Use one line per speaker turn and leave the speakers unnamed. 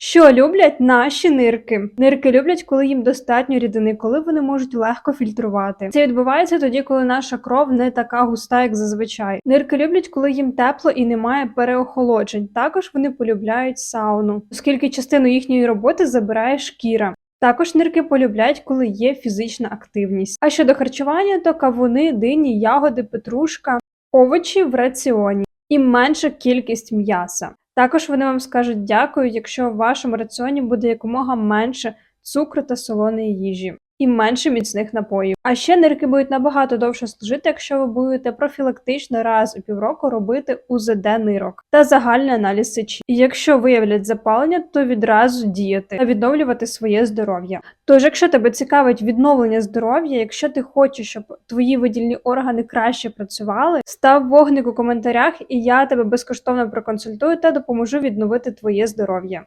Що люблять наші нирки? Нирки люблять, коли їм достатньо рідини, коли вони можуть легко фільтрувати. Це відбувається тоді, коли наша кров не така густа, як зазвичай. Нирки люблять, коли їм тепло і немає переохолоджень. Також вони полюбляють сауну, оскільки частину їхньої роботи забирає шкіра. Також нирки полюбляють, коли є фізична активність. А щодо харчування, то кавуни, дині, ягоди, петрушка, овочі в раціоні і менша кількість м'яса. Також вони вам скажуть дякую, якщо в вашому раціоні буде якомога менше цукру та солоної їжі. І менше міцних напоїв. А ще нирки будуть набагато довше служити, якщо ви будете профілактично раз у півроку робити УЗД нирок та загальний аналіз сечі. І якщо виявлять запалення, то відразу діяти та відновлювати своє здоров'я. Тож, якщо тебе цікавить відновлення здоров'я, якщо ти хочеш, щоб твої видільні органи краще працювали, став вогник у коментарях, і я тебе безкоштовно проконсультую та допоможу відновити твоє здоров'я.